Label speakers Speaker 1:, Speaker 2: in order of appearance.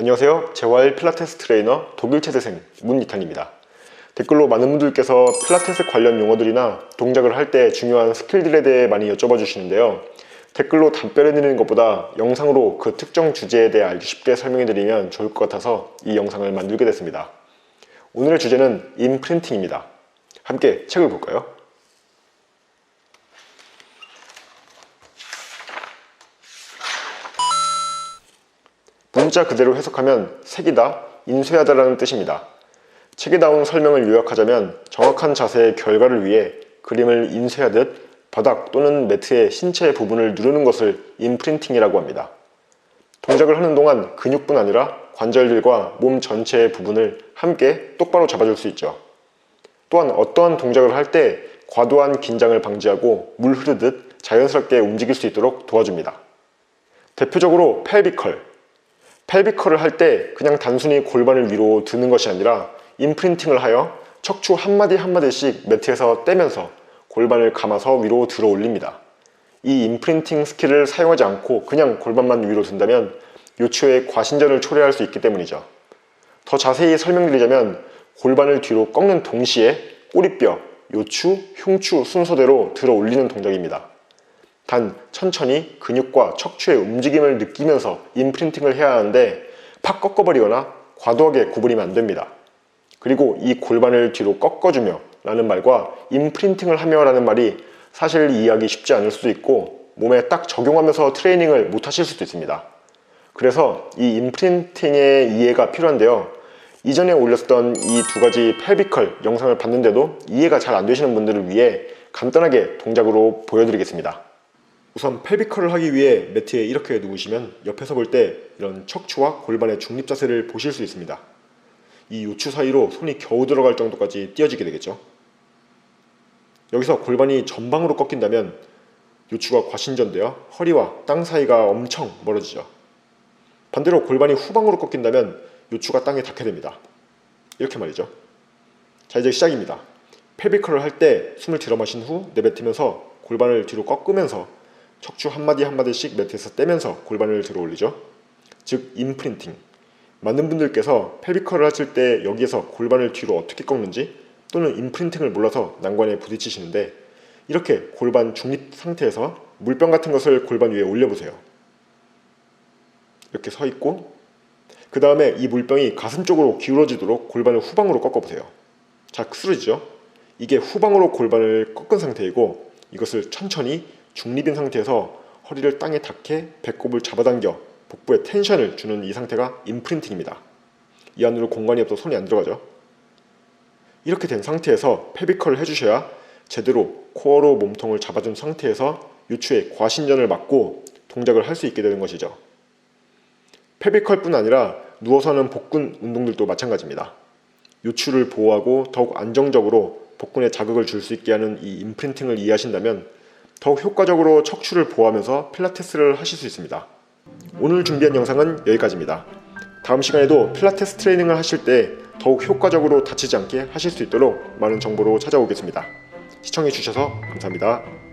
Speaker 1: 안녕하세요. 재활 필라테스 트레이너 독일 체대생 문이탄입니다. 댓글로 많은 분들께서 필라테스 관련 용어들이나 동작을 할 때 중요한 스킬들에 대해 많이 여쭤봐 주시는데요. 댓글로 답변해 드리는 것보다 영상으로 그 특정 주제에 대해 알기 쉽게 설명해 드리면 좋을 것 같아서 이 영상을 만들게 됐습니다. 오늘의 주제는 임프린팅입니다. 함께 책을 볼까요? 문자 그대로 해석하면 색이다, 인쇄하다 라는 뜻입니다. 책에 나온 설명을 요약하자면 정확한 자세의 결과를 위해 그림을 인쇄하듯 바닥 또는 매트의 신체 부분을 누르는 것을 임프린팅이라고 합니다. 동작을 하는 동안 근육뿐 아니라 관절들과 몸 전체의 부분을 함께 똑바로 잡아줄 수 있죠. 또한 어떠한 동작을 할 때 과도한 긴장을 방지하고 물 흐르듯 자연스럽게 움직일 수 있도록 도와줍니다. 대표적으로 펠비컬. 펠비컬을 할 때 그냥 단순히 골반을 위로 드는 것이 아니라 임프린팅을 하여 척추 한마디 한마디씩 매트에서 떼면서 골반을 감아서 위로 들어 올립니다. 이 임프린팅 스킬을 사용하지 않고 그냥 골반만 위로 든다면 요추의 과신전을 초래할 수 있기 때문이죠. 더 자세히 설명드리자면 골반을 뒤로 꺾는 동시에 꼬리뼈, 요추, 흉추 순서대로 들어 올리는 동작입니다. 단 천천히 근육과 척추의 움직임을 느끼면서 임프린팅을 해야 하는데 팍 꺾어버리거나 과도하게 구부리면 안 됩니다. 그리고 이 골반을 뒤로 꺾어주며 라는 말과 임프린팅을 하며 라는 말이 사실 이해하기 쉽지 않을 수도 있고 몸에 딱 적용하면서 트레이닝을 못 하실 수도 있습니다. 그래서 이 임프린팅의 이해가 필요한데요. 이전에 올렸던 이 두 가지 펠비컬 영상을 봤는데도 이해가 잘 안 되시는 분들을 위해 간단하게 동작으로 보여드리겠습니다. 우선 펠비컬을 하기 위해 매트에 이렇게 누우시면 옆에서 볼 때 이런 척추와 골반의 중립 자세를 보실 수 있습니다. 이 요추 사이로 손이 겨우 들어갈 정도까지 띄어지게 되겠죠. 여기서 골반이 전방으로 꺾인다면 요추가 과신전되어 허리와 땅 사이가 엄청 멀어지죠. 반대로 골반이 후방으로 꺾인다면 요추가 땅에 닿게 됩니다. 이렇게 말이죠. 자 이제 시작입니다. 펠비컬을 할 때 숨을 들어 마신 후 내뱉으면서 골반을 뒤로 꺾으면서 척추 한마디 한마디씩 매트에서 떼면서 골반을 들어 올리죠. 즉 임프린팅. 많은 분들께서 펠비컬을 하실 때 여기에서 골반을 뒤로 어떻게 꺾는지 또는 임프린팅을 몰라서 난관에 부딪히시는데 이렇게 골반 중립 상태에서 물병 같은 것을 골반 위에 올려보세요. 이렇게 서 있고 그 다음에 이 물병이 가슴 쪽으로 기울어지도록 골반을 후방으로 꺾어보세요. 자, 쓰러지죠? 이게 후방으로 골반을 꺾은 상태이고 이것을 천천히 중립인 상태에서 허리를 땅에 닿게 배꼽을 잡아당겨 복부에 텐션을 주는 이 상태가 임프린팅입니다. 이 안으로 공간이 없어 손이 안 들어가죠. 이렇게 된 상태에서 페비컬을 해주셔야 제대로 코어로 몸통을 잡아준 상태에서 요추의 과신전을 막고 동작을 할 수 있게 되는 것이죠. 페비컬뿐 아니라 누워서 하는 복근 운동들도 마찬가지입니다. 요추를 보호하고 더욱 안정적으로 복근에 자극을 줄 수 있게 하는 이 임프린팅을 이해하신다면 더욱 효과적으로 척추를 보호하면서 필라테스를 하실 수 있습니다. 오늘 준비한 영상은 여기까지입니다. 다음 시간에도 필라테스 트레이닝을 하실 때 더욱 효과적으로 다치지 않게 하실 수 있도록 많은 정보로 찾아오겠습니다. 시청해주셔서 감사합니다.